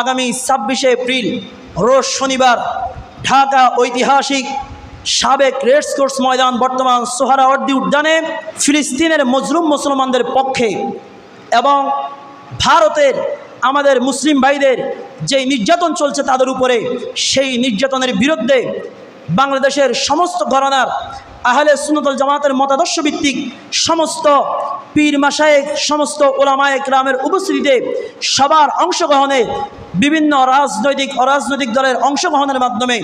আগামী ছাব্বিশে এপ্রিল, রোজ শনিবার, ঢাকা ঐতিহাসিক সাবেক রেডস কোর্স ময়দান, বর্তমান সোহারাওয়ার্দী উদ্যানে ফিলিস্তিনের মজলুম মুসলমানদের পক্ষে এবং ভারতের আমাদের মুসলিম ভাইদের যে নির্যাতন চলছে তাদের উপরে, সেই নির্যাতনের বিরুদ্ধে বাংলাদেশের সমস্ত ঘরানার আহলে সুনতল জামাতের মতাদর্শ ভিত্তিক সমস্ত পীর মাসায়েক সমস্ত ওলামায়ক রামের উপস্থিতিতে সবার অংশগ্রহণে বিভিন্ন রাজনৈতিক অরাজনৈতিক দলের অংশগ্রহণের মাধ্যমে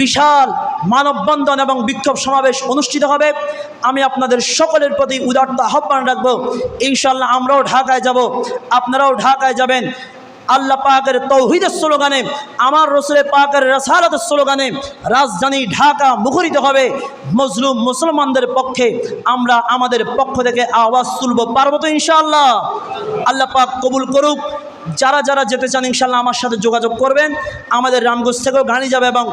বিশাল মানববন্ধন এবং বিক্ষোভ সমাবেশ অনুষ্ঠিত হবে। আমি আপনাদের সকলের প্রতি উদারতা আহ্বান রাখব। ইনশাল্লাহ আমরাও ঢাকায় যাব। আপনারাও ঢাকায় যাবেন। আল্লাহ পাকের তৌহিদের স্লোগানে, আমার রসুলের পাকের রসালতের স্লোগানে রাজধানী ঢাকা মুখরিত হবে। মজলুম মুসলমানদের পক্ষে আমরা আমাদের পক্ষ থেকে আওয়াজ তুলব, পারব তো ইনশাআল্লাহ? আল্লাহ পাক কবুল করুক। যারা যারা যেতে চান ইনশাল্লাহ আমার সাথে যোগাযোগ করবেন। আমাদের রামগঞ্জ থেকেও গাড়ি যাবে এবং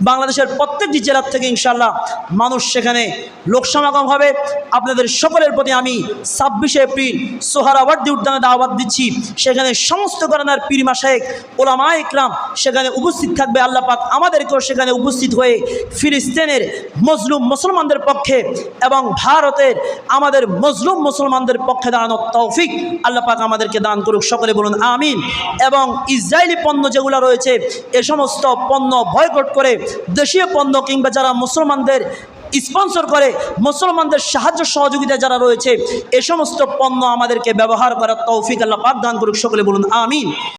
বাংলাদেশের প্রত্যেকটি জেলার থেকে ইনশাল্লাহ মানুষ সেখানে লোক সমাগম হবে। আপনাদের সকলের প্রতি আমি ছাব্বিশে এপ্রিল সোহারাবার্দি উদ্যানে দাওয়াত দিচ্ছি। সেখানে সমস্ত ঘরানার পীর মাসায়েক ওলামা ইকরাম সেখানে উপস্থিত থাকবে। আল্লাহ পাক আমাদেরকেও সেখানে উপস্থিত হয়ে ফিলিস্তিনের মজলুম মুসলমানদের পক্ষে এবং ভারতের আমাদের মজলুম মুসলমানদের পক্ষে দাঁড়ানোর তৌফিক আল্লাহ পাক আমাদেরকে দান করুক। সকলে বলুন আমিন। এবং ইসরায়েলি পণ্য যেগুলো রয়েছে, এ সমস্ত পণ্য বয়কট করে দেশীয় পণ্য কিংবা যারা মুসলমানদের স্পন্সর করে, মুসলমানদের সাহায্য সহযোগিতা যারা রয়েছে, এ সমস্ত পণ্য আমাদেরকে ব্যবহার করার তৌফিক আল্লাহ পাক দান করুক, সকলে বলুন, আমিন।